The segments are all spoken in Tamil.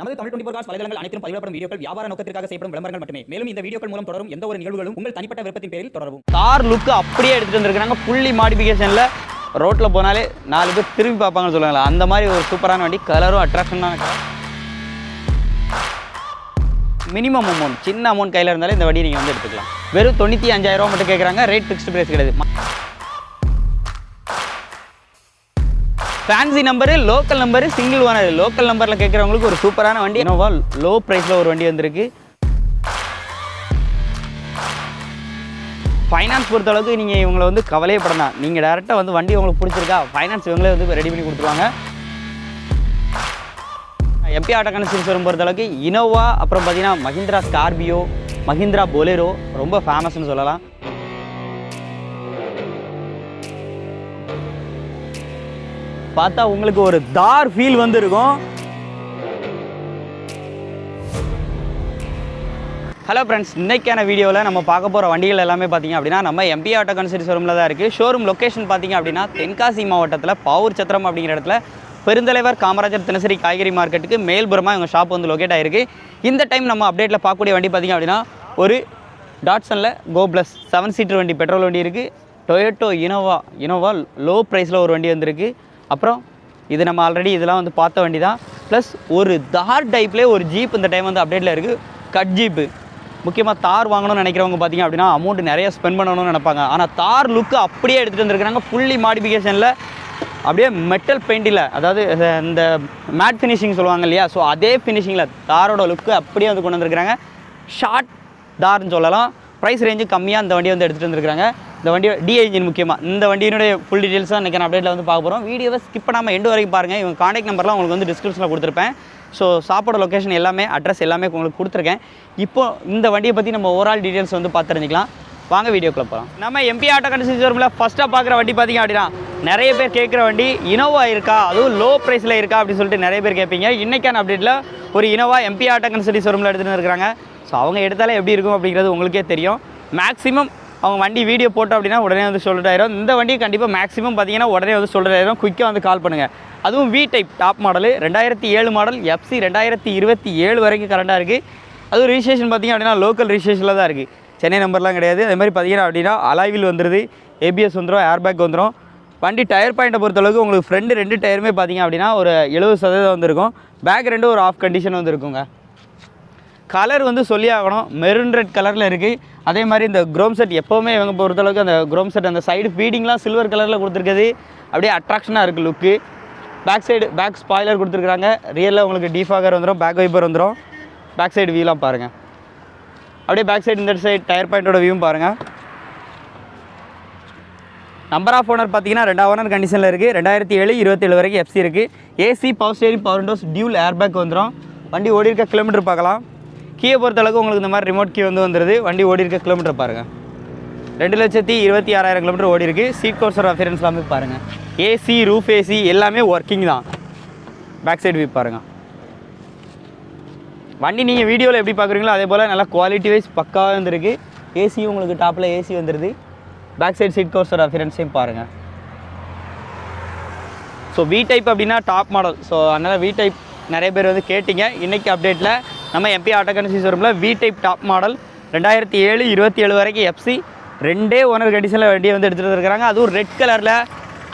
நமது தமிழ் டுவெண்டி காஸ் வலைதளங்கள் அனைத்தும் பதிவிடப்படும் வீடியோக்கள் வியாபார நோக்கத்திற்காக செய்யப்படும் விளம்பரங்கள் மட்டுமே. மேலும் இந்த வீடியோக்கள் மூலம் தொடரும் எந்த ஒரு நிகழ்வுகளும் உங்கள் தனிப்பட்ட விருப்பத்தின் பேரில் தொடரும் கார் லுக்கு அப்படியே எடுத்துட்டு வந்திருக்காங்க ஃபுல்லி மாடிஃபிகேஷனில் ரோட்டில் போனாலே நாலு பேர் திரும்பி பார்ப்பாங்கன்னு சொல்லுவாங்க அந்த மாதிரி ஒரு சூப்பரான வண்டி கலரும் அட்ராக்ஷனான கலர் மினிமம் அமௌண்ட் சின்ன அமௌண்ட் கையில் இருந்தாலே இந்த வண்டி நீங்கள் வந்து எடுத்துக்கலாம். வெறும் தொண்ணூற்றி அஞ்சாயிரம் ரூபா மட்டும் கேட்குறாங்க ரேட் ஃபிக்ஸ்டு பிரைஸ் கிடையாது. Fancy number local number single owner local நம்பரில் கேட்குறவங்களுக்கு ஒரு சூப்பரான வண்டி. என்னவா லோ ப்ரைஸில் ஒரு வண்டி வந்திருக்கு. ஃபைனான்ஸ் பொறுத்தளவுக்கு நீங்கள் இவங்களை வந்து கவலையே படலாம். நீங்கள் டேரெக்டாக வந்து வண்டி உங்களுக்கு பிடிச்சிருக்கா? ஃபைனான்ஸ் இவங்களே வந்து ரெடி பண்ணி கொடுத்துருவாங்க. எம்பி ஆட்டோ கன்ஸ்ட்ரக்ஷன் வரும் பொறுத்தளவுக்கு இனோவா அப்புறம் பார்த்தீங்கன்னா மஹிந்திரா ஸ்கார்பியோ மஹிந்திரா பொலேரோ ரொம்ப ஃபேமஸ்னு சொல்லலாம். பார்த்தா உங்களுக்கு ஒரு தார் ஃபீல் வந்து இருக்கும் ஹலோ ஃப்ரெண்ட்ஸ் இன்றைக்கான வீடியோவில் நம்ம பார்க்க போகிற வண்டிகள் எல்லாமே பார்த்தீங்க அப்படின்னா நம்ம எம்பி ஆட்டோ கன்சரி ஷோரூமில் தான் இருக்குது ஷோரூம் லொக்கேஷன் பார்த்தீங்க அப்படின்னா தென்காசி மாவட்டத்தில் பாவூர் சத்திரம் அப்படிங்கிற இடத்துல பெருந்தலைவர் காமராஜர் தினசரி காய்கறி மார்க்கெட்டுக்கு மேல்புறமாக எங்கள் ஷாப் வந்து லொக்கேட் ஆகிருக்கு இந்த டைம் நம்ம அப்டேட்டில் பார்க்கக்கூடிய வண்டி பார்த்தீங்க அப்படின்னா ஒரு டாட்சனில் கோ ப்ளஸ் செவன் சீட்டர் வண்டி பெட்ரோல் வண்டி இருக்குது டொயோட்டோ இனோவா இனோவா லோ ப்ரைஸில் ஒரு வண்டி வந்திருக்கு. அப்புறம் இது நம்ம ஆல்ரெடி இதெல்லாம் வந்து பார்த்த வண்டி தான் ப்ளஸ் ஒரு தார் டைப்லேயே ஒரு ஜீப் இந்த டைம் வந்து அப்டேட்டில் இருக்குது கட் ஜீப்பு முக்கியமாக தார் வாங்கணும்னு நினைக்கிறவங்க பார்த்தீங்க அப்படின்னா அமௌண்ட் நிறைய ஸ்பெண்ட் பண்ணணும்னு நினைப்பாங்க. ஆனால் தார் லுக்கு அப்படியே எடுத்துகிட்டு வந்துருக்காங்க ஃபுல்லி மாடிஃபிகேஷனில் அப்படியே மெட்டல் பெயிண்டில் அதாவது இந்த மேட் ஃபினிஷிங் சொல்லுவாங்க இல்லையா? ஸோ அதே ஃபினிஷிங்கில் தாரோட லுக்கு அப்படியே வந்து கொண்டு வந்திருக்காங்க ஷார்ட் தார்னு சொல்லலாம். ப்ரைஸ் ரேஞ்சு கம்மியாக இந்த வண்டியை வந்து எடுத்துகிட்டு வந்துருக்காங்க இந்த வண்டி டி இன்ஜின் முக்கியமாக இந்த வண்டியினுடைய ஃபுல் டீட்டெயில்ஸ் தான் இன்றைக்கி நான் அப்டேட்டில் வந்து பார்க்க போகிறோம் வீடியோவை ஸ்கிப் பண்ணாமல் எண்டு வரைக்கும் பாருங்கள் இவங்க காண்டாக்ட் நம்பர்லாம் உங்களுக்கு வந்து டிஸ்கிரிப்ஷனில் கொடுத்துருப்பேன். ஸோ சாப்பாடு லொக்கேஷன் எல்லாமே அட்ரஸ் எல்லாமே உங்களுக்கு கொடுத்துருக்கேன். இப்போ இந்த வண்டியை பற்றி நம்ம ஓவரால் டீட்டெயில்ஸ் வந்து பார்த்து வாங்க வீடியோக்குள்ள போகலாம் நம்ம எம்பி ஆட்டோ கண்டிஷன் ஷோரூமில் ஃபஸ்ட்டாக பார்க்குற வண்டி பார்த்தீங்க அப்படின்னா நிறைய பேர் கேட்குற வண்டி இனோவா இருக்கா? அதுவும் லோ ப்ரைஸில் இருக்கா அப்படின்னு சொல்லிட்டு நிறைய பேர் கேட்பீங்க. இன்றைக்கான அப்டேட்டில் ஒரு இனோவா எம்பி ஆட்டோ கண்டிஷன் ஷோரூமில் எடுத்துகிட்டு இருக்கிறாங்க ஸோ அவங்க எடுத்தாலே எப்படி இருக்கும் அப்படிங்கிறது உங்களுக்கே தெரியும். மேக்ஸிமம் அவங்க வண்டி வீடியோ போட்டோம் அப்படின்னா உடனே வந்து சொல்லிட்டாயிரும் இந்த வண்டி கண்டிப்பாக மேக்ஸிமம் பார்த்தீங்கன்னா உடனே வந்து சொல்லிட்டாயிரும் குயிக்காக வந்து கால் பண்ணுங்கள் அதுவும் வி டைப் டாப் மாடலு ரெண்டாயிரத்தி ஏழு மாடல் எஃப்சி ரெண்டாயிரத்தி இருபத்தி ஏழு வரைக்கும் கரண்டாக இருக்குது அதுவும் ரிஜிஸ்ட்ரேஷன் பார்த்திங்க அப்படின்னா லோக்கல் ரிஜிஸ்ட்ரேஷனில் தான் இருக்குது சென்னை நம்பர்லாம் கிடையாது. அதே மாதிரி பார்த்தீங்கன்னா அப்படின்னா அலாய்வில் வந்துடுது ஏபிஎஸ் வந்துடும் ஏர்பேக் வந்துடும் வண்டி டயர் பாயிண்ட்டை பொறுத்தளவுக்கு உங்களுக்கு ஃப்ரெண்டு ரெண்டு டயருமே பார்த்தீங்க அப்படின்னா ஒரு எழுபது சதவீதம் வந்திருக்கும். பேக் ரெண்டு ஒரு ஆஃப் கண்டிஷன் வந்துருக்குங்க கலர் வந்து சொல்லி ஆகணும். மெரூன் ரெட் கலரில் இருக்குது அதே மாதிரி இந்த குரோம் செட் எப்போவுமே இவங்க பொறுத்தளவுக்கு அந்த குரோம் செட் அந்த சைடு ஃபீடிங்லாம் சில்வர் கலரில் கொடுத்துருக்குது அப்படியே அட்ராக்ஷனாக இருக்குது look back side back spoiler கொடுத்துருக்குறாங்க. ரியலில் உங்களுக்கு டீஃபாகர் வந்துடும் பேக் வைப்பர் வந்துடும் பேக் சைடு வியூலாம் பாருங்கள் அப்படியே பேக் சைடு இந்த சைடு டயர் பாயிண்டோட வியூவும் பாருங்கள் நம்பர் ஆஃப் ஓனர் பார்த்தீங்கன்னா ரெண்டு ஓனர் கண்டிஷனில் இருக்குது ரெண்டாயிரத்தி ஏழு இருபத்தேழு வரைக்கும் எஃப்சி இருக்குது AC power steering power windows dual airbag வந்துடும் வண்டி ஓடி இருக்க கிலோமீட்டர் பார்க்கலாம். கீயை பொறுத்தளவுக்கு உங்களுக்கு இந்த மாதிரி ரிமோட் கீ வந்து வந்துடுது வண்டி ஓடி இருக்க கிலோமீட்டர் பாருங்கள் ரெண்டு லட்சத்தி இருபத்தி ஆறாயிரம் கிலோமீட்டர் ஓடி இருக்குது சீட் கோர்சர் அஃபியரன்ஸ் எல்லாமே பாருங்கள் ஏசி ரூஃப் ஏசி எல்லாமே ஒர்க்கிங் தான். பேக் சைடு வியூ பாருங்கள் வண்டி நீங்கள் வீடியோவில் எப்படி பார்க்குறீங்களோ அதே போல் நல்லா குவாலிட்டி வைஸ் பக்காவாக வந்துருக்கு. ஏசி உங்களுக்கு டாப்பில் ஏசி வந்துடுது பேக் சைடு சீட் கோர்சர் அஃபியரன்ஸையும் பாருங்கள் ஸோ வி டைப் அப்படின்னா டாப் மாடல் ஸோ அதனால் வி டைப் நிறைய பேர் வந்து கேட்டிங்க. இன்றைக்கி அப்டேட்டில் நம்ம எம்பி ஆட்டோ கன்சி ஷோரூமில் வி டைப் டாப் மாடல் ரெண்டாயிரத்தி ஏழு இருபத்தி ஏழு வரைக்கும் எஃப்சி ரெண்டே ஓனர் கண்டிஷனில் வண்டியை வந்து எடுத்துகிட்டு இருக்கிறாங்க அதுவும் ரெட் கலரில்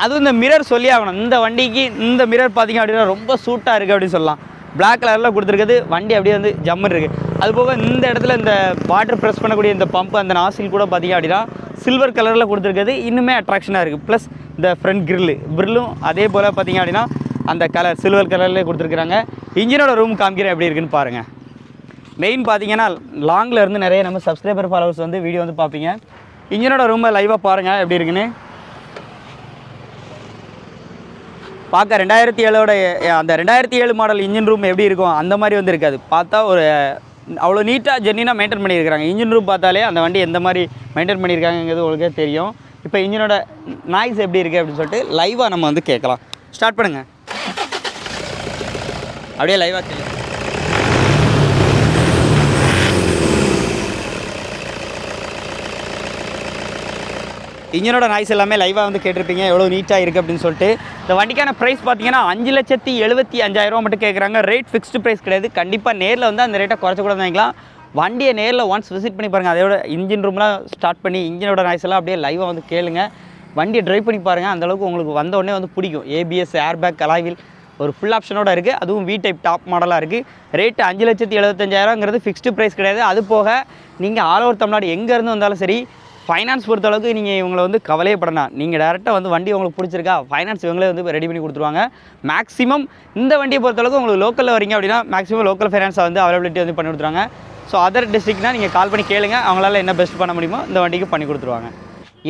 அதுவும் இந்த மிரர் சொல்லி ஆகணும். இந்த வண்டிக்கு இந்த மிரர் பார்த்தீங்க அப்படின்னா ரொம்ப சூட்டாக இருக்குது அப்படின்னு சொல்லலாம். பிளாக் கலரில் கொடுத்துருக்குது வண்டி அப்படியே வந்து ஜம்முன்னு இருக்குது அது போக இந்த இடத்துல இந்த வாட்டர் ப்ரெஸ் பண்ணக்கூடிய இந்த பம்ப் அந்த நாசில் கூட பார்த்திங்க அப்படின்னா சில்வர் கலரில் கொடுத்துருக்குது இன்னுமே அட்ராக்ஷனாக இருக்குது ப்ளஸ் இந்த ஃப்ரண்ட் கிரில்லு கிரில்லும் அதே போல் பார்த்தீங்க அப்படின்னா அந்த கலர் சில்வர் கலர்லேயே கொடுத்துருக்குறாங்க. இன்ஜினோட ரூம் காமிக்கிறேன் எப்படி இருக்குன்னு பாருங்கள் மெயின் பார்த்தீங்கன்னா லாங்கில் இருந்து நிறைய நம்ம சப்ஸ்கிரைபர் ஃபாலோவர்ஸ் வந்து வீடியோ வந்து பார்ப்பீங்க. இன்ஜினோட ரூமை லைவாக பாருங்கள் எப்படி இருக்குன்னு. பார்க்க ரெண்டாயிரத்தி ஏழோட அந்த ரெண்டாயிரத்தி ஏழு மாடல் இன்ஜின் ரூம் எப்படி இருக்கும் அந்த மாதிரி வந்து இருக்காது. பார்த்தா ஒரு அவ்வளோ நீட்டாக ஜெர்னினா மெயின்டைன் பண்ணியிருக்காங்க இன்ஜின் ரூம் பார்த்தாலே அந்த வண்டி எந்த மாதிரி மெயின்டைன் பண்ணியிருக்காங்கங்கிறது உங்களுக்கே தெரியும். இப்போ இன்ஜினோட நாய்ஸ் எப்படி இருக்குது அப்படின்னு சொல்லிட்டு லைவாக நம்ம வந்து கேட்கலாம். ஸ்டார்ட் பண்ணுங்கள் அப்படியே லைவாக தெரியும் இன்ஜினோட நாய்ஸ் எல்லாமே லைவாக வந்து கேட்டிருப்பீங்க. எவ்வளோ நீட்டாக இருக்குது அப்படின்னு சொல்லிட்டு. இந்த வண்டிக்கான ப்ரைஸ் பார்த்தீங்கன்னா அஞ்சு லட்சத்தி எழுபத்தி அஞ்சாயிரரூவா மட்டும் கேட்குறாங்க ரேட் ஃபிக்ஸ்டு ப்ரைஸ் கிடையாது. கண்டிப்பாக நேரில் வந்து அந்த ரேட்டை குறைச்ச கூட வாங்கிக்கலாம். வண்டியை நேரில் ஒன்ஸ் விசிட் பண்ணி பாருங்கள் அதோட இன்ஜின் ரூம்லாம் ஸ்டார்ட் பண்ணி இன்ஜினோட நாய்ஸ் எல்லாம் அப்படியே லைவாக வந்து கேளுங்க. வண்டியை ட்ரைவ் பண்ணி பாருங்கள் அந்தளவுக்கு உங்களுக்கு வந்த உடனே வந்து பிடிக்கும். ஏபிஎஸ் ஏர்பேக் கலாவில் ஒரு ஃபுல் ஆப்ஷனோட இருக்குது அதுவும் வி டைப் டாப் மாடலாக இருக்குது ரேட்டு அஞ்சு லட்சத்தி எழுபத்தஞ்சாயிரங்கிறது ஃபிக்ஸ்டு ப்ரைஸ் கிடையாது. அது போக நீங்கள் ஆல் ஓவர் தமிழ்நாடு எங்கேருந்து வந்தாலும் சரி ஃபைனான்ஸ் பொறுத்தளவுக்கு நீங்கள் இவங்களை வந்து கவலையே படலாம். நீங்கள் டேரெக்டாக வந்து வண்டி உங்களுக்கு பிடிச்சிருக்கா? ஃபைனான்ஸ் இவங்களே வந்து ரெடி பண்ணி கொடுத்துருவாங்க. மேக்ஸிமம் இந்த வண்டியை பொறுத்தளவுக்கு உங்களுக்கு லோக்கலில் வரீங்க அப்படின்னா மேக்ஸிமம் லோக்கல் ஃபைனான்ஸை வந்து அவைலபிலிட்டி வந்து பண்ணி கொடுத்துருவாங்க. ஸோ அதர் டிஸ்ட்ரிக்ட்னா நீங்கள் கால் பண்ணி கேளுங்க. அவங்களால என்ன பெஸ்ட் பண்ண முடியுமோ இந்த வண்டிக்கு பண்ணி கொடுத்துருவாங்க.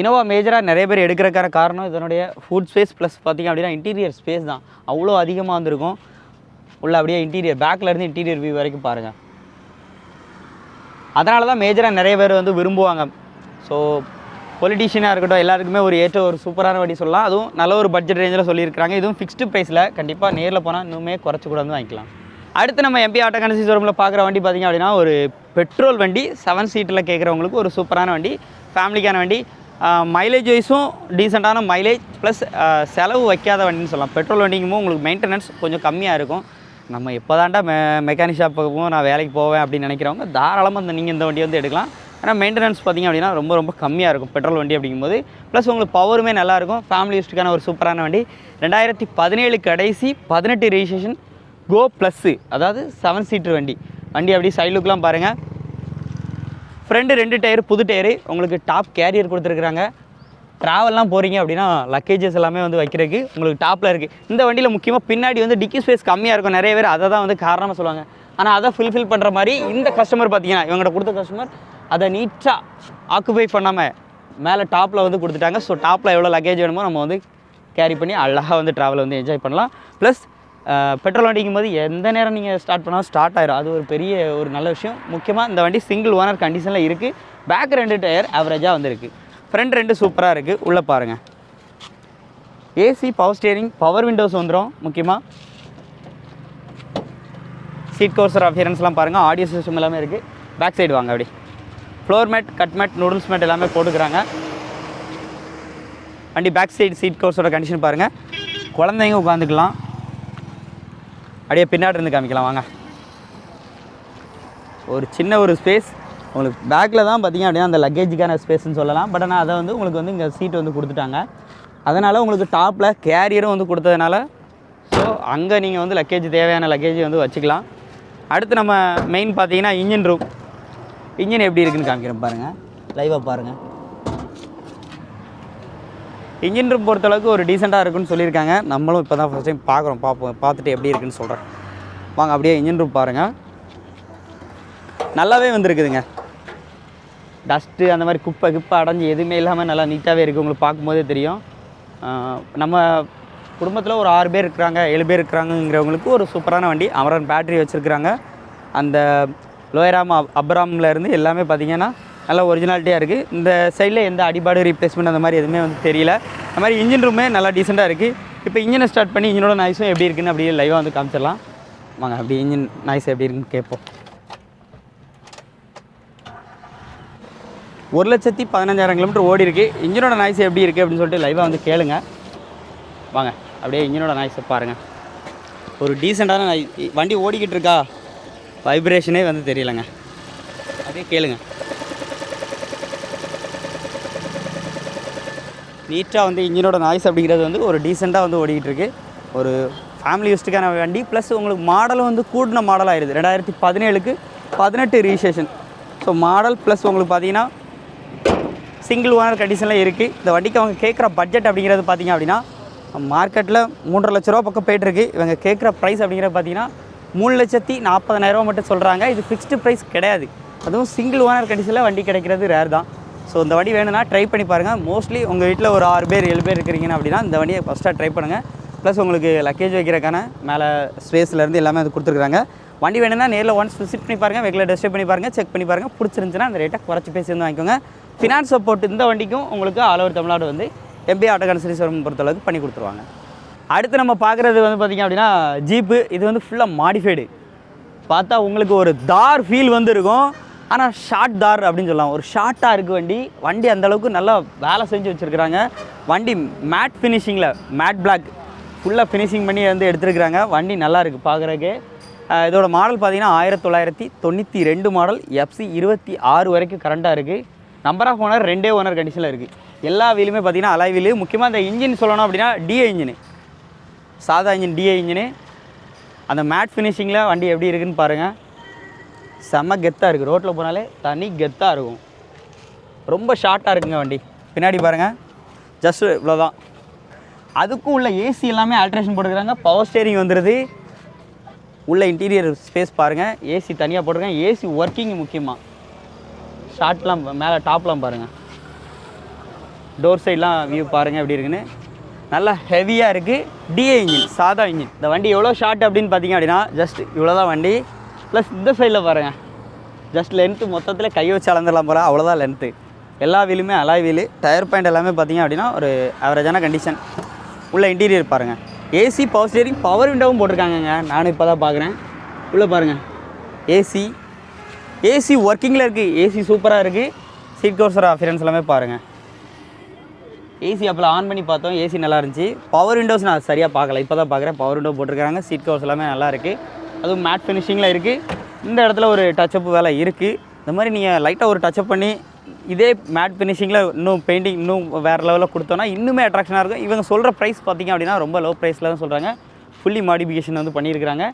இனோவா மேஜராக நிறைய பேர் எடுக்கிறக்கான காரணம் இதனுடைய ஃபுட் ஸ்பேஸ் ப்ளஸ் பார்த்தீங்க அப்படின்னா இன்டீரியர் ஸ்பேஸ் தான். அவ்வளோ அதிகமாக வந்திருக்கும். உள்ள அப்படியே இன்டீரியர் பேக்கிலேருந்து இன்டீரியர் வியூ வரைக்கும் பாருங்கள் அதனால தான் மேஜராக நிறைய பேர் வந்து விரும்புவாங்க. ஸோ பொலிட்டீஷியனாக இருக்கட்டும் எல்லாருக்குமே ஒரு ஏற்ற ஒரு சூப்பரான வண்டி சொல்லலாம். அதுவும் நல்ல ஒரு பட்ஜெட் ரேஞ்சில் சொல்லியிருக்காங்க இதுவும் ஃபிக்ஸ்டு ப்ரைஸில் கண்டிப்பாக நேரில் போனால் இன்னுமே குறைச்சி கூட வந்து வாங்கிக்கலாம். அடுத்து நம்ம எம்பி ஆட்டோ கன்சி ஷோரூமில் பார்க்குற வண்டி பார்த்திங்க அப்படின்னா ஒரு பெட்ரோல் வண்டி செவன் சீட்டில் கேட்குறவங்களுக்கு ஒரு சூப்பரான வண்டி ஃபேமிலிக்கான வண்டி. மைலேஜ் வைஸும் டீசெண்டான மைலேஜ் ப்ளஸ் செலவு வைக்காத வண்டின்னு சொல்லலாம். பெட்ரோல் வண்டிங்கும்போது உங்களுக்கு மெயின்டெனன்ஸ் கொஞ்சம் கம்மியாக இருக்கும். நம்ம இப்போ தாண்டா மெ மெக்கானிக் ஷாப் நான் வேலைக்கு போவேன் அப்படின்னு நினைக்கிறவங்க தாராளமாக இந்த நீங்கள் இந்த வண்டி வந்து எடுக்கலாம். ஏன்னா மெயின்டெனன்ஸ் பார்த்திங்க அப்படின்னா ரொம்ப ரொம்ப கம்மியாக இருக்கும் பெட்ரோல் வண்டி அப்படிங்கும்போது. ப்ளஸ் உங்களுக்கு பவருமே நல்லாயிருக்கும். ஃபேமிலி யூஸ்டுக்கான ஒரு சூப்பரான வண்டி. ரெண்டாயிரத்தி பதினேழு கடைசி பதினெட்டு ரெஜிஸ்ட்ரேஷன் கோ ப்ளஸ்ஸு அதாவது செவன் சீட்டர் வண்டி. வண்டி அப்படி சைட் லுக்லாம் பாருங்கள் ஃப்ரெண்டு ரெண்டு டயர் புது டயரு உங்களுக்கு டாப் கேரியர் கொடுத்துருக்குறாங்க. ட்ராவல்லாம் போகிறீங்க அப்படின்னா லக்கேஜஸ் எல்லாமே வந்து வைக்கிறதுக்கு உங்களுக்கு டாப்பில் இருக்குது இந்த வண்டியில் முக்கியமாக பின்னாடி வந்து டிக்கி ஸ்பேஸ் கம்மியாக இருக்கும். நிறைய பேர் அதை தான் வந்து காரணமாக சொல்லுவாங்க. ஆனால் அதை ஃபுல்ஃபில் பண்ணுற மாதிரி இந்த கஸ்டமர் பார்த்தீங்கன்னா இவங்கள்ட்ட கொடுத்த கஸ்டமர் அதை நீட்டாக ஆக்குபை பண்ணாமல் மேலே டாப்பில் வந்து கொடுத்துட்டாங்க. ஸோ டாப்பில் எவ்வளோ லக்கேஜ் வேணுமோ நம்ம வந்து கேரி பண்ணி அழகாக வந்து ட்ராவல் வந்து என்ஜாய் பண்ணலாம். ப்ளஸ் பெட்ரோல் வண்டிக்கும் போது எந்த நேரம் நீங்கள் ஸ்டார்ட் பண்ணாலும் ஸ்டார்ட் ஆயிரும். அது ஒரு பெரிய ஒரு நல்ல விஷயம். முக்கியமாக இந்த வண்டி சிங்கிள் ஓனர் கண்டிஷனில் இருக்குது பேக் ரெண்டு டயர் ஆவரேஜாக வந்துருக்கு ஃப்ரண்ட் ரெண்டு சூப்பராக இருக்குது உள்ளே பாருங்கள் AC power steering power windows வந்துடும் முக்கியமாக சீட் கோர்சர் அஃபியரன்ஸ்லாம் பாருங்கள் ஆடியோ சிஸ்டம் எல்லாமே இருக்குது பேக் சைடு வாங்க அப்படி. Floor mat cut mat noodles mat எல்லாமே போட்டுக்கிறாங்க. வண்டி பேக் சைடு சீட் கோர்ஸோட கண்டிஷன் பாருங்கள் குழந்தைங்க உட்காந்துக்கலாம் அப்படியே பின்னாடி இருந்து காமிக்கலாம் வாங்க. ஒரு சின்ன ஒரு ஸ்பேஸ் உங்களுக்கு பேக்கில் தான் பார்த்திங்க அப்படின்னா அந்த லக்கேஜுக்கான ஸ்பேஸ்னு சொல்லலாம். பட் ஆனால் அதை வந்து உங்களுக்கு வந்து இங்கே சீட் வந்து கொடுத்துட்டாங்க. அதனால் உங்களுக்கு டாப்பில் கேரியரும் வந்து கொடுத்ததுனால ஸோ அங்கே நீங்கள் வந்து லக்கேஜ் தேவையான லக்கேஜ் வந்து வச்சுக்கலாம். அடுத்து நம்ம மெயின் பார்த்தீங்கன்னா இன்ஜின் ரூம் இன்ஜின் எப்படி இருக்குன்னு காமிக்கிறேன் பாருங்கள் லைவாக பாருங்கள் இன்ஜின் ரூம் பொறுத்தளவுக்கு ஒரு டீசெண்டாக இருக்குன்னு சொல்லியிருக்காங்க. நம்மளும் இப்போ தான் ஃபஸ்ட் டைம் பார்க்குறோம். பார்ப்போம். பார்த்துட்டு எப்படி இருக்குன்னு சொல்கிறேன் வாங்க அப்படியே இன்ஜின் ரூம் பாருங்கள் நல்லாவே வந்திருக்குதுங்க. டஸ்ட்டு அந்த மாதிரி குப்பை குப்பை அடைஞ்சு எதுவுமே இல்லாமல் நல்லா நீட்டாகவே இருக்குது உங்களுக்கு பார்க்கும்போதே தெரியும். நம்ம குடும்பத்தில் ஒரு ஆறு பேர் இருக்கிறாங்க ஏழு பேர் இருக்கிறாங்கங்கிறவங்களுக்கு ஒரு சூப்பரான வண்டி. அமரன் பேட்டரி வச்சுருக்குறாங்க. அந்த லோயராம் அப் அப்ராமில் இருந்து எல்லாமே பார்த்தீங்கன்னா நல்லா ஒரிஜினாலிட்டியாக இருக்குது இந்த சைடில் எந்த அடிபாடு ரீப்ளேஸ்மெண்ட் அந்த மாதிரி எதுவுமே வந்து தெரியல. அது மாதிரி இன்ஜின் ரூமே நல்லா டீசெண்டாக இருக்குது இப்போ இன்ஜினை ஸ்டார்ட் பண்ணி இன்ஜினோட நாய்ஸும் எப்படி இருக்குன்னு அப்படியே லைவாக வந்து காமிச்சிடலாம். வாங்க அப்படி இன்ஜின் நாய்ஸ் எப்படி இருக்குன்னு கேட்போம். ஒரு லட்சத்தி பதினஞ்சாயிரம் கிலோமீட்டர் ஓடி இருக்குது இன்ஜினோட நாய்ஸ் எப்படி இருக்குது அப்படின்னு சொல்லிட்டு லைவாக வந்து கேளுங்க. வாங்க அப்படியே இன்ஜினோட நாய்ஸை பாருங்கள் ஒரு டீசெண்டான நாய் வண்டி ஓடிக்கிட்டு இருக்கா? வைப்ரேஷனே வந்து தெரியலங்க. அதே கேளுங்க. நீட்டாக வந்து இன்ஜினோட நாய்ஸ் அப்படிங்கிறது வந்து ஒரு டீசெண்டாக வந்து ஓடிக்கிட்டு இருக்கு ஒரு ஃபேமிலி யூஸ்டுக்கான வண்டி ப்ளஸ் உங்களுக்கு மாடலும் வந்து கூடின மாடல் ஆயிடுது ரெண்டாயிரத்தி பதினேழுக்கு பதினெட்டு ரிஜிஸ்ட்ரேஷன் ஸோ மாடல் ப்ளஸ் உங்களுக்கு பார்த்தீங்கன்னா சிங்கிள் ஓனர் கண்டிஷனில் இருக்குது இந்த வண்டிக்கு அவங்க கேட்குற பட்ஜெட் அப்படிங்கிறது பார்த்தீங்க அப்படின்னா மார்க்கெட்டில் மூன்றரை லட்ச ரூபா பக்கம் போயிட்டுருக்கு. இவங்க கேட்குற ப்ரைஸ் அப்படிங்கிறது பார்த்தீங்கன்னா மூணு லட்சத்தி நாற்பதனாயிரரூவா மட்டும் சொல்கிறாங்க இது ஃபிக்ஸ்டு ப்ரைஸ் கிடையாது. அதுவும் சிங்கிள் ஓனர் கண்டிஷனில் வண்டி கிடைக்கிறது ரேர் தான். ஸோ இந்த வண்டி வேணும்னா ட்ரை பண்ணி பாருங்கள் மோஸ்ட்லி உங்கள் வீட்டில் ஒரு ஆறு பேர் ஏழு பேர் இருக்கிறீங்கன்னா அப்படின்னா இந்த வண்டியை ஃபஸ்ட்டாக ட்ரை பண்ணுங்கள் ப்ளஸ் உங்களுக்கு லக்கேஜ் வைக்கிறக்கான மேலே ஸ்பேஸ்லேருந்து எல்லாமே அது கொடுத்துருக்காங்க வண்டி வேணும்னா நேரில் ஒன்ஸ் விசிட் பண்ணி பாருங்கள் வெஹிக்கில் டெஸ்ட் பண்ணி பாருங்கள் செக் பண்ணி பாருங்கள் பிடிச்சிருந்துச்சுன்னா அந்த ரேட்டை குறைச்சி பேசி வந்து வாங்கிக்கோங்க. ஃபினான்ஸ் சப்போர்ட் இந்த வண்டிக்கும் உங்களுக்கு ஆல் ஓவர் தமிழ்நாடு வந்து எம்பி ஆட்டோ கன்சல்ஸ் பொறுத்தளவுக்கு பண்ணி கொடுத்துருவாங்க. அடுத்து நம்ம பார்க்குறது வந்து பார்த்திங்க அப்படின்னா ஜீப்பு. இது வந்து ஃபுல்லாக மாடிஃபைடு பார்த்தா உங்களுக்கு ஒரு தார் ஃபீல் வந்து இருக்கும் ஆனால் ஷார்ட் தார் அப்படின்னு சொல்லலாம். ஒரு ஷார்ட்டாக இருக்குது வண்டி வண்டி அந்த அளவுக்கு நல்லா வேலை செஞ்சு வச்சுருக்குறாங்க. வண்டி மேட் ஃபினிஷிங்கில் மேட் பிளாக் ஃபுல்லாக ஃபினிஷிங் பண்ணி வந்து எடுத்துருக்குறாங்க. வண்டி நல்லா இருக்குது பார்க்குறக்கு இதோட மாடல் பார்த்தீங்கன்னா ஆயிரத்தி தொள்ளாயிரத்தி தொண்ணூற்றி ரெண்டு மாடல் எஃப்சி இருபத்தி ஆறு வரைக்கும் கரண்ட்டாக இருக்குது நம்பர் ஆஃப் ஓனர் ரெண்டே ஓனர் கண்டிஷனில் இருக்குது எல்லா வீலுமே பார்த்தீங்கன்னா அலாய் வீலு முக்கியமாக இந்த இன்ஜின் சொல்லணும் அப்படின்னா டிஏ இன்ஜினு சாதா இன்ஜின் டிஏ இன்ஜினு. அந்த மேட் ஃபினிஷிங்கில் வண்டி எப்படி இருக்குன்னு பாருங்கள் செம்ம கெத்தாக இருக்குது ரோட்டில் போனாலே தனி கெத்தாக இருக்கும். ரொம்ப ஷார்ட்டாக இருக்குங்க வண்டி. பின்னாடி பாருங்கள் ஜஸ்ட் இவ்வளோதான் அதுக்கும் உள்ள ஏசி எல்லாமே ஆல்ட்ரேஷன் போட்டுக்கிறாங்க. பவர் ஸ்டேரிங் வந்துடுது உள்ள இன்டீரியர் ஸ்பேஸ் பாருங்கள் ஏசி தனியாக போட்டிருக்கேன் ஏசி ஒர்க்கிங் முக்கியமாக ஷார்ட்லாம் மேலே டாப்லாம் பாருங்கள் டோர் சைட்லாம் வியூ பாருங்கள் எப்படி இருக்குன்னு. நல்லா ஹெவியாக இருக்குது டிஏ இன்ஜின் சாதா இன்ஜின் இந்த வண்டி எவ்வளோ ஷார்ட் அப்படின்னு பார்த்தீங்க அப்படின்னா ஜஸ்ட் இவ்வளோ தான் வண்டி. ப்ளஸ் இந்த சைடில் பாருங்கள் ஜஸ்ட் லென்த்து மொத்தத்தில் கை வச்சு அளந்துடலாம் போகிறேன் அவ்வளோதான் லென்த்து எல்லா வீலுமே அலாய் வீலு டயர் பாயிண்ட் எல்லாமே பார்த்தீங்க அப்படின்னா ஒரு ஆவரேஜான கண்டிஷன் உள்ள இன்டீரியர் பாருங்கள் ஏசி பவர் ஸ்டேரிங் பவர் விண்டோவும் போட்டிருக்காங்கங்க. நானும் இப்போ தான் பார்க்குறேன். உள்ளே பாருங்கள் ஏசி ஏசி ஒர்க்கிங்கில் இருக்குது ஏசி சூப்பராக இருக்குது சீட் கவர்ஸர் அஃபியரன்ஸ் எல்லாமே பாருங்கள் ஏசி அப்பில் ஆன் பண்ணி பார்த்தோம். ஏசி நல்லா இருந்துச்சு. பவர் விண்டோஸ் நான் சரியாக பார்க்கல. இப்போ தான் பார்க்குறேன். பவர் விண்டோ போட்டிருக்காங்க. சீட் கவர்ஸ் எல்லாமே நல்லா இருக்குது அதுவும் மேட் ஃபினிஷிங்கில் இருக்குது இந்த இடத்துல ஒரு டச்சப் வேலை இருக்குது இந்த மாதிரி நீங்கள் லைட்டாக ஒரு டச்சப் பண்ணி இதே மேட் ஃபினிஷிங்கில் இன்னும் பெயிண்டிங் இன்னும் வேறு லெவலில் கொடுத்தோன்னா இன்னுமே அட்ராக்ஷனாக இருக்கும். இவங்க சொல்கிற ப்ரைஸ் பார்த்தீங்க அப்படின்னா ரொம்ப லோ ப்ரைஸில் தான் சொல்கிறாங்க ஃபுல்லி மாடிஃபிகேஷன் வந்து பண்ணியிருக்கிறாங்க.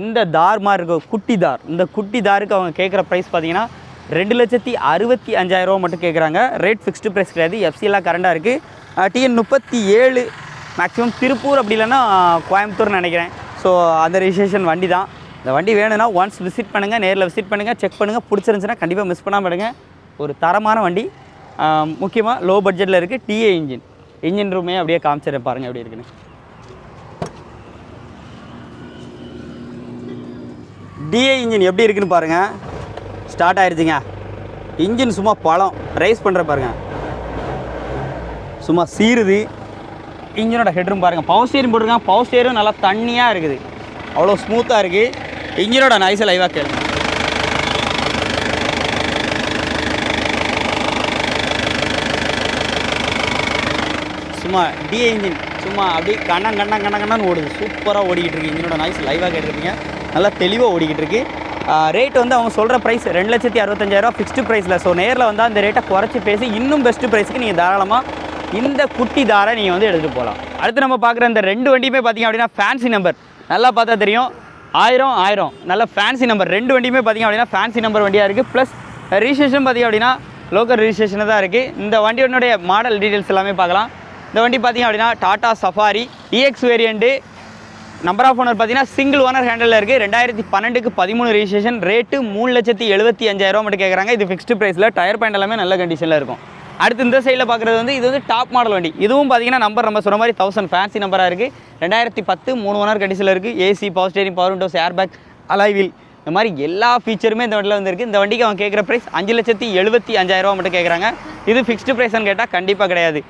இந்த தார் மாதிரி இருக்க குட்டி தார் இந்த குட்டி தாருக்கு அவங்க கேட்குற ப்ரைஸ் பார்த்திங்கன்னா ரெண்டு லட்சத்தி அறுபத்தி அஞ்சாயிரரூவா மட்டும் கேட்குறாங்க ரேட் ஃபிக்ஸ்டு ப்ரைஸ் கிடையாது. எஃப்சிலாம் கரண்டாக இருக்குது டிஎன் முப்பத்தி ஏழு மேக்ஸிமம் திருப்பூர் அப்படி இல்லைன்னா கோயம்புத்தூர்னு நினைக்கிறேன். ஸோ அந்த ரிஜிஸ்ட்ரேஷன் வண்டி தான் இந்த வண்டி வேணும்னா ஒன்ஸ் விசிட் பண்ணுங்கள் நேரில் விசிட் பண்ணுங்கள் செக் பண்ணுங்கள் பிடிச்சிருந்துச்சுன்னா கண்டிப்பாக மிஸ் பண்ணாமல் எடுங்க ஒரு தரமான வண்டி. முக்கியமாக லோ பட்ஜெட்டில் இருக்குது டிஏ இன்ஜின் இன்ஜின் ரூமே அப்படியே காமிச்சிடுறேன் பாருங்கள் எப்படி இருக்குன்னு. டிஏ இன்ஜின் எப்படி இருக்குன்னு பாருங்கள் ஸ்டார்ட் ஆயிடுச்சுங்க இன்ஜின் சும்மா பழம். ரைஸ் பண்ணுற பாருங்க. சும்மா சீருது. இன்ஜினோட ஹெட்ரூம் பாருங்கள் பவர் ஸ்டேரிங் போட்டிருக்காங்க. பவர் ஸ்டேரும் நல்லா தண்ணியாக இருக்குது. அவ்வளோ ஸ்மூத்தாக இருக்குது இன்ஜினோட நைஸை லைவாக கேளுங்க. சும்மா டி இன்ஜின் சும்மா அப்படியே கண்ணம் கண்ணம் கண்ணம் கண்ணான்னு ஓடுது. சூப்பராக ஓடிக்கிட்டு இருக்கு. இன்ஜினோட நாய்ஸ் லைவாக கேட்டிருக்கீங்க. நல்லா தெளிவாக ஓடிக்கிட்டு இருக்கு. ரேட் வந்து அவங்க சொல்கிற ப்ரைஸ் ரெண்டு லட்சத்தி அறுபத்தஞ்சாயிரரூவா ஃபிக்ஸ்டு ப்ரைஸில் ஸோ நேரில் வந்து அந்த ரேட்டை குறைச்சி பேசி இன்னும் பெஸ்ட்டு ப்ரைஸுக்கு நீங்கள் தாராளமாக இந்த குட்டி தாரை நீங்கள் வந்து எடுத்துகிட்டு போகலாம் அடுத்து நம்ம பார்க்குற இந்த ரெண்டு வண்டியுமே பார்த்தீங்க அப்படின்னா ஃபேன்சி நம்பர் நல்லா பார்த்தா தெரியும். ஆயிரம் ஆயிரம். நல்ல ஃபேன்சி நம்பர் ரெண்டு வண்டியுமே பார்த்தீங்க அப்படின்னா ஃபேன்சி நம்பர் வண்டியாக இருக்குது ப்ளஸ் ரிஜிஸ்ட்ரேஷன் பார்த்தீங்க அப்படின்னா லோக்கல் ரிஜிஸ்ட்ரேஷன் தான் இருக்குது இந்த வண்டியோடைய மாடல் டீட்டெயில்ஸ் எல்லாமே பார்க்கலாம். இந்த வண்டி பார்த்தீங்க அப்படின்னா Tata Safari EX variant number of owner பார்த்தீங்கன்னா சிங்கிள் ஓனர் ஹேண்டில் இருக்குது ரெண்டாயிரத்தி பன்னெண்டுக்கு பதிமூணு ரிஜிஸ்ட்ரேஷன் ரேட்டு மூணு லட்சத்தி எழுபத்தி அஞ்சாயிரம் மட்டும் கேட்குறாங்க இது ஃபிக்ஸ்டு ப்ரைஸில் டயர் பேண்ட் எல்லாமே நல்ல கண்டிஷனில் இருக்கும். அடுத்து இந்த சைடில் பார்க்குறது வந்து இது வந்து டாப் மாடல் வண்டி. இதுவும் பார்த்தீங்கன்னா நம்பர் நம்ம சொன்ன மாதிரி தௌசண்ட் ஃபேன்சி நம்பராக இருக்குது ரெண்டாயிரத்தி பத்து மூணு ஓனர் கண்டிஷனில் இருக்குது AC power steering power windows airbag அலைவில் இந்த மாதிரி எல்லா ஃபீச்சருமே இந்த வண்டியில் வந்துருக்கு. இந்த வண்டிக்கு அவங்க கேட்குற ப்ரைஸ் அஞ்சு லட்சத்தி எழுபத்தி அஞ்சாயிரரூவா மட்டும் கேட்குறாங்க இது ஃபிக்ஸ்டு ப்ரைஸ்னு கேட்டால் கண்டிப்பாக கிடையாது.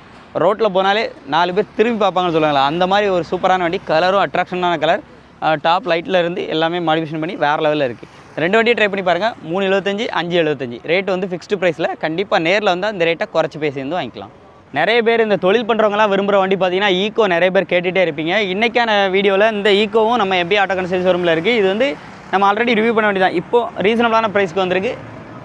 ரோட்டில் போனாலே நாலு பேர் திரும்பி பார்ப்பாங்கன்னு சொல்லுவாங்களா அந்த மாதிரி ஒரு சூப்பரான வண்டி கலரும் அட்ராக்ஷனான கலர் டாப் லைட்டில் இருந்து எல்லாமே மாடிஃபிகேஷன் பண்ணி வேறு லெவலில் இருக்குது ரெண்டு வண்டியை ட்ரை பண்ணி பாருங்கள் மூணு எழுபத்தஞ்சி அஞ்சு எழுபத்தஞ்சு ரேட் வந்து ஃபிக்ஸ்டு ப்ரைஸில் கண்டிப்பாக நேரில் வந்தால் இந்த ரேட்டை குறைச்சி பேசி வந்து வாங்கிக்கலாம். நிறைய பேர் இந்த தொழில் பண்ணுறவங்களாம் விரும்புகிற வண்டி பார்த்தீங்கன்னா ஈக்கோ நிறைய பேர் கேட்டுகிட்டே இருப்பீங்க. இன்றைக்கான வீடியோவில் இந்த ஈக்கோவும் நம்ம எம்பி ஆட்டோ கன்சல்ஸ் ஷோரூமில் இருக்குது இது வந்து நம்ம ஆல்ரெடி ரிவ்யூ பண்ண வேண்டியதான் இப்போது ரீசனபிளான ப்ரைஸ்க்கு வந்திருக்கு.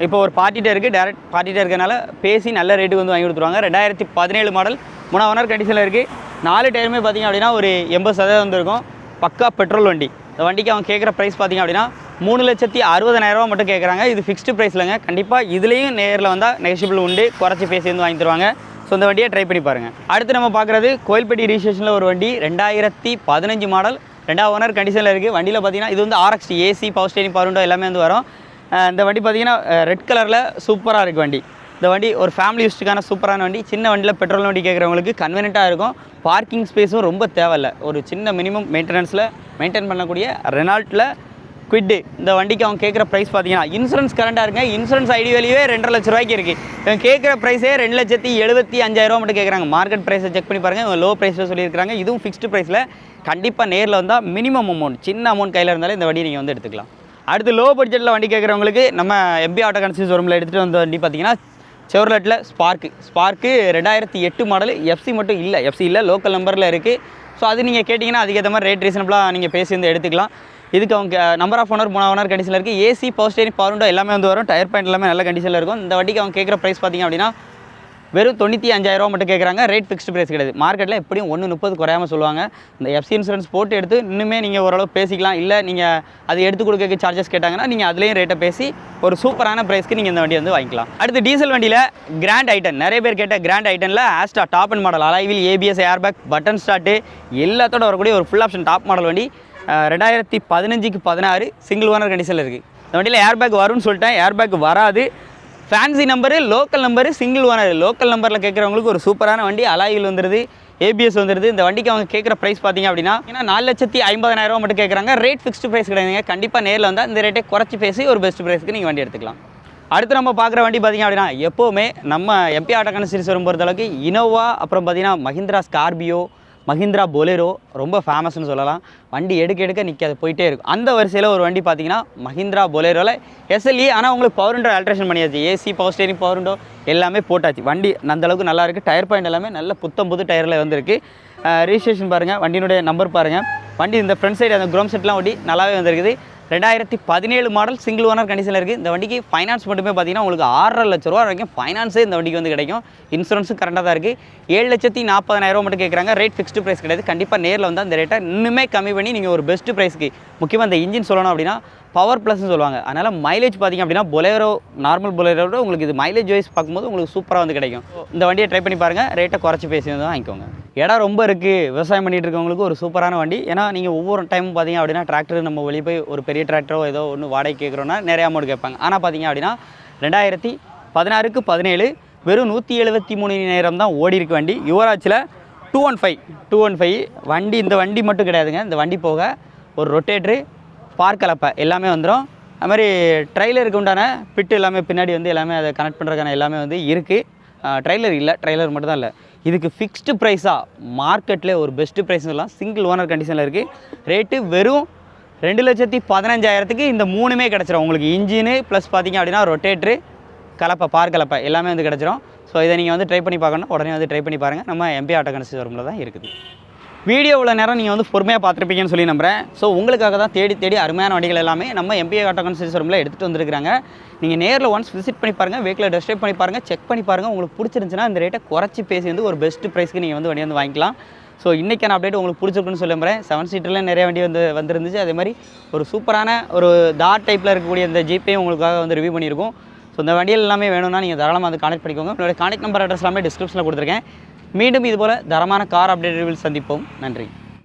இப்போ ஒரு பார்ட்டிகிட்ட இருக்குது டேரக்ட் பார்ட்டிகிட்ட இருக்கனால பேசி நல்ல ரேட்டுக்கு வந்து வாங்கி கொடுத்துருவாங்க. ரெண்டாயிரத்தி பதினேழு மாடல் மூணாவது ஓனர் கண்டிஷனில் இருக்குது நாலு டயருமே பார்த்தீங்க அப்படின்னா ஒரு எண்பது சதவீதம் வந்துருக்கும். பக்கா பெட்ரோல் வண்டி. இந்த வண்டிக்கு அவங்க கேட்குற ப்ரைஸ் பார்த்தீங்க அப்படின்னா மூணு லட்சத்தி அறுபதனாயிரரூவா மட்டும் கேட்குறாங்க இது ஃபிக்ஸ்டு ப்ரைஸ்லங்க கண்டிப்பாக இதுலேயும் நேரில் வந்தால் நெகசிபிள் உண்டு. குறைச்சி பேசி வந்து வாங்கி தருவாங்க. ஸோ இந்த வண்டியை ட்ரை பண்ணி பாருங்கள் அடுத்து நம்ம பார்க்குறது கோயில்பட்டி ரிஜிஸ்ட்ரேஷனில் ஒரு வண்டி. ரெண்டாயிரத்தி பதினஞ்சு மாடல் ரெண்டாவது ஓனர் கண்டிஷனில் இருக்குது வண்டியில் பார்த்தீங்கன்னா இது வந்து RX AC power steering power window எல்லாமே வந்து வரும். இந்த வண்டி பார்த்தீங்கன்னா ரெட் கலரில் சூப்பராக இருக்குது வண்டி. இந்த வண்டி ஒரு ஃபேமிலி யூஸ்டுக்கான சூப்பரான வண்டி. சின்ன வண்டியில் பெட்ரோல் வண்டி கேட்குறவங்களுக்கு கன்வீனியண்ட்டாக இருக்கும். பார்க்கிங் ஸ்பேஸும் ரொம்ப தேவையில்லை. ஒரு சின்ன மினிமம் மெயின்டெனன்ஸில் மெயின்டைன் பண்ணக்கூடிய ரெனால்ட்டில் குவிட்டு இந்த வண்டிக்கு அவங்க கேட்குற ப்ரைஸ் பார்த்தீங்கன்னா இன்சூரன்ஸ் கரண்டாக இருங்க இன்சூரன்ஸ் ஐடி வேலையே ரெண்டரை லட்ச ரூபாய்க்கு இருக்குது இவங்க கேட்குற ப்ரைஸே ரெண்டு லட்சத்தி எழுபத்தி அஞ்சாயிரம் மட்டும் கேட்குறாங்க. மார்க்கெட் ப்ரைஸை செக் பண்ணி பாருங்கள் இவங்க லோ ப்ரைஸில் சொல்லியிருக்காங்க இதுவும் ஃபிக்ஸ்டு ப்ரைஸில் கண்டிப்பாக நேரில் வந்தால் மினிமம் அமௌண்ட் சின்ன அமௌண்ட் கையில் இருந்தாலே இந்த வண்டி நீங்கள் வந்து எடுத்துக்கலாம். அடுத்து லோ பட்ஜெட்டில் வண்டி கேட்குறவங்களுக்கு நம்ம எம்பி ஆட்டோ கன்சியூஸ் ஷோரூமில் எடுத்துகிட்டு வந்த வண்டி பார்த்தீங்கன்னா செவர்லெட்டில் ஸ்பார்க்கு ஸ்பார்க்கு ரெண்டாயிரத்தி எட்டு மாடல் எஃப்சி மட்டும் இல்லை. எஃப்சி இல்லை லோக்கல் நம்பரில் இருக்குது ஸோ அது நீங்கள் கேட்டிங்கன்னா அதுக்கேற்ற மாதிரி ரேட் ரீசனபிளாக நீங்கள் பேசி வந்து எடுத்துக்கலாம். இதுக்கு அவங்க நம்பர் ஆஃப் ஓனர் மூணு ஓனர் கண்டிஷனில் இருக்குது ஏசி பவர் ஸ்டேரிங் பவர் எல்லாமே வந்து வரும். டயர் பாயிண்ட் எல்லாமே நல்ல கண்டிஷனில் இருக்கும். இந்த வண்டிக்கு அவங்க கேட்குற ப்ரைஸ் பார்த்தீங்க அப்படின்னா வெறும் தொண்ணூற்றி அஞ்சாயிரம் மட்டும் கேட்குறாங்க ரேட் ஃபிக்ஸ்டு ப்ரைஸ் கிடையாது. மார்க்கெட்டில் எப்படியும் ஒன்று முப்பது குறையாமல் சொல்லுவாங்க. இந்த எஃப்சி இன்சூரன்ஸ் போட்டு எடுத்து இன்னுமே நீங்கள் ஓரளவு பேசிக்கலாம். இல்லை நீங்கள் அது எடுத்து கொடுக்க சார்ஜஸ் கேட்டாங்கன்னா நீங்கள் அதுலேயும் ரேட்டை பேசி ஒரு சூப்பரான ப்ரைஸ்க்கு நீங்கள் இந்த வண்டியை வந்து வாங்கிக்கலாம். அடுத்து டீசல் வண்டியில் கிராண்ட் ஐட்டன் நிறைய பேர் கேட்ட கிராண்ட் ஐட்டனில் ஆஸ்டா டாப் அண்ட் மாடல் அலைவில் ஏபிஎஸ் ஏர்பேக் பட்டன் ஸ்டார்ட்டு எல்லாத்தோட வரக்கூடிய ஒரு ஃபுல் ஆப்ஷன் டாப் மாடல் வண்டி. ரெண்டாயிரத்தி பதினஞ்சுக்கு பதினாறு சிங்கிள் ஓனர் கண்டிஷனில் இருக்குது இந்த வண்டியில் ஏர் பேக் வரும்னு சொல்லிட்டேன். ஏர் பேக் வராது. Fancy number local number single owner local நம்பரில் கேட்குறவங்களுக்கு ஒரு சூப்பரான வண்டி அலாயில் வந்துருது ஏபிஎஸ் வந்துருது. இந்த வண்டிக்கு அவங்க கேட்குற ப்ரைஸ் பார்த்தீங்க அப்படின்னா ஏன்னா நாலு லட்சத்தி ஐம்பதாயிரம் ரூபா மட்டும் கேட்குறாங்க. ரேட் ஃபிக்ஸ்டு ப்ரைஸ் கிடையாதுங்க. கண்டிப்பாக நேரில் வந்தால் இந்த ரேட்டை குறைச்சி பேசி ஒரு பெஸ்ட் ப்ரைஸ்க்கு நீங்கள் வண்டி எடுத்துக்கலாம். அடுத்து நம்ம பார்க்குற வண்டி பார்த்தீங்க அப்படின்னா எப்போவுமே நம்ம எம்பி ஆட்டோ கன்சீரிஸ் வரும் பொறுத்தளவுக்கு இனோவா அப்புறம் பார்த்தீங்கன்னா மஹிந்திரா ஸ்கார்பியோ மஹிந்திரா பொலேரோ ரொம்ப ஃபேமஸ்னு சொல்லலாம். வண்டி எடுக்க எடுக்க நிற்காது போயிட்டே இருக்கும். அந்த வரிசையில் ஒரு வண்டி பார்த்தீங்கன்னா மஹிந்திரா பொலேரோவில் எஸ்எல்இ ஆனால் உங்களுக்கு பவர் விண்டோ ஆல்ட்ரேஷன் பண்ணியாச்சு. AC power steering power window எல்லாமே போட்டாச்சு. வண்டி அந்தளவுக்கு நல்லாயிருக்கு நல்லா இருக்குது டயர் பாயிண்ட் எல்லாமே நல்ல புத்தம் புது டயரில் வந்திருக்கு. ரிஜிஸ்ட்ரேஷன் பாருங்கள் வண்டியினுடைய நம்பர் பாருங்கள் வண்டி இந்த ஃப்ரண்ட் சைடு அந்த குரோம் செட்லாம் ஒட்டி நல்லாவே வந்திருக்குது. ரெண்டாயிரத்தி பதினேழு மாடல் சிங்கிள் ஓனர் கண்டிஷனில் இருக்குது இந்த வண்டிக்கு ஃபைனான்ஸ் மட்டுமே பார்த்தீங்கன்னா உங்களுக்கு ஆறரை லட்ச ரூபா வரைக்கும் ஃபைனான்ஸே இந்த வண்டிக்கு வந்து கிடைக்கும். இன்சூரன்ஸும் கரெக்டாக தான் இருக்குது ஏழு லட்சத்தி நாற்பதாயிரம் மட்டும் கேட்குறாங்க ரேட் ஃபிக்ஸ்டு ப்ரைஸ் கிடையாது. கண்டிப்பாக நேரில் வந்து அந்த ரேட்டை இன்னுமே கம்மி பண்ணி நீங்கள் ஒரு பெஸ்ட்டு ப்ரைஸ்க்கு முக்கியமாக இந்த இன்ஜின் சொல்லணும் அப்படின்னா பவர் ப்ளஸ்னு சொல்லுவாங்க. அதனால் மைலேஜ் பார்த்தீங்க அப்படின்னா பொலேரோ நார்மல் பொலேரோட உங்களுக்கு இது மைலேஜ் வைஸ் பார்க்கும்போது உங்களுக்கு சூப்பராக வந்து கிடைக்கும். இந்த வண்டியை ட்ரை பண்ணி பாருங்கள் ரேட்டை குறைச்சி பேசி வந்து வாங்கிக்கோங்க. இடம் ரொம்ப இருக்குது விவசாயம் பண்ணிகிட்டு இருக்கவங்களுக்கு ஒரு சூப்பரான வண்டி. ஏன்னா நீங்கள் ஒவ்வொரு டைமும் பார்த்தீங்க அப்படின்னா டிராக்டர் நம்ம வெளியே போய் ஒரு பெரிய டிராக்டரோ ஏதோ ஒன்று வாடகை கேட்குறோன்னா நிறைய அமௌண்ட் கேட்பாங்க. ஆனால் பார்த்தீங்க அப்படின்னா ரெண்டாயிரத்தி பதினாறுக்கு பதினேழு வெறும் நூற்றி எழுபத்தி மூணு நேரம் தான் ஓடி இருக்கு வண்டி. யுவராஜில் two one five two one five வண்டி இந்த வண்டி மட்டும் கிடையாதுங்க. இந்த வண்டி போக ஒரு ரொட்டேட்ரு பார்க் கலப்பை எல்லாமே வந்துடும் அது மாதிரி ட்ரைலருக்கு உண்டான பிட்டு எல்லாமே பின்னாடி வந்து எல்லாமே அதை கனெக்ட் பண்ணுறதுக்கான எல்லாமே வந்து இருக்குது ட்ரைலர் இல்லை ட்ரைலர் மட்டும் தான் இல்லை. இதுக்கு ஃபிக்ஸ்டு ப்ரைஸாக மார்க்கெட்டில் ஒரு பெஸ்ட்டு ப்ரைஸ் சொல்லலாம். சிங்கிள் ஓனர் கண்டிஷனில் இருக்குது ரேட்டு வெறும் ரெண்டு லட்சத்தி பதினஞ்சாயிரத்துக்கு இந்த மூணுமே கிடச்சிரும். உங்களுக்கு இன்ஜினு ப்ளஸ் பார்த்தீங்க அப்படின்னா ரொட்டேட்ரு கலப்பை பார் கலப்பை எல்லாமே வந்து கிடச்சிரும். ஸோ இதை நீங்கள் வந்து ட்ரை பண்ணி பார்க்கணும். உடனே வந்து ட்ரை பண்ணி பாருங்கள் நம்ம எம்பி ஆட்டோ கன்சி ரூமில் தான் இருக்குது. வீடியோ உள்ள நேரம் நீங்கள் வந்து பொறுமையாக பார்த்துருப்பீங்கன்னு சொல்லி நம்புகிறேன் ஸோ உங்களுக்காக தான் தேடி தேடி அருமையான வண்டிகள் எல்லாமே நம்ம எம்பிஏ ஆட்டோ கன்சல்ஸ் ரூமில் எடுத்துகிட்டு வந்துருக்காங்க நீங்கள் நேரில் ஒன்ஸ் விசிட் பண்ணி பாருங்கள் வெஹிக்கில் டெஸ்ட் பண்ணி பாருங்கள் செக் பண்ணி பாருங்கள் உங்களுக்கு பிடிச்சிருந்துச்சுன்னா இந்த ரேட்டை குறைச்சி பேசி வந்து ஒரு பெஸ்ட் ப்ரைஸ்க்கு நீங்கள் வந்து வண்டி வந்து வாங்கிக்கலாம். ஸோ இன்றைக்கான அப்டேட் உங்களுக்கு பிடிச்சிருக்குன்னு சொல்லி செவன் சீட்டரில் நிறைய வண்டி வந்து வந்துருந்துச்சு. அதே மாதிரி ஒரு சூப்பரான ஒரு தார் டைப்பில் இருக்கக்கூடிய இந்த ஜிபேயும் உங்களுக்காக வந்து ரிவ்யூ பண்ணியிருக்கோம். ஸோ இந்த வண்டியில் எல்லாமே வேணும்னா நீங்கள் தாராளமாக வந்து கான்டெக்ட் பண்ணிக்கோங்க. என்னோட கான்டெக்ட் நம்பர் அட்ரஸ் எல்லாமே டிஸ்கிரிப்ஷனில் கொடுத்துருக்கேன். மீண்டும் இதுபோல் தரமான கார் அப்டேட் ரிவில் சந்திப்போம். நன்றி.